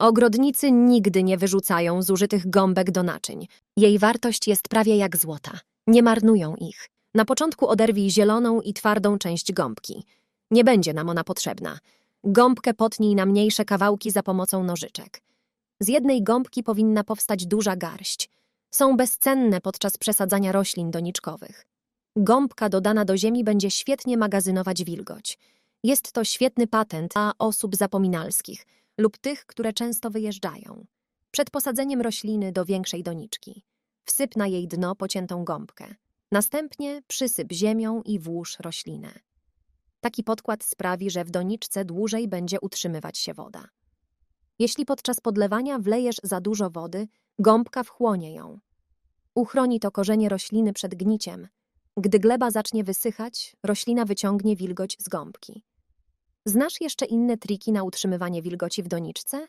Ogrodnicy nigdy nie wyrzucają zużytych gąbek do naczyń. Jej wartość jest prawie jak złota. Nie marnują ich. Na początku oderwij zieloną i twardą część gąbki. Nie będzie nam ona potrzebna. Gąbkę potnij na mniejsze kawałki za pomocą nożyczek. Z jednej gąbki powinna powstać duża garść. Są bezcenne podczas przesadzania roślin doniczkowych. Gąbka dodana do ziemi będzie świetnie magazynować wilgoć. Jest to świetny patent dla osób zapominalskich lub tych, które często wyjeżdżają. Przed posadzeniem rośliny do większej doniczki. Wsyp na jej dno pociętą gąbkę. Następnie przysyp ziemią i włóż roślinę. Taki podkład sprawi, że w doniczce dłużej będzie utrzymywać się woda. Jeśli podczas podlewania wlejesz za dużo wody, gąbka wchłonie ją. Uchroni to korzenie rośliny przed gniciem. Gdy gleba zacznie wysychać, roślina wyciągnie wilgoć z gąbki. Znasz jeszcze inne triki na utrzymywanie wilgoci w doniczce?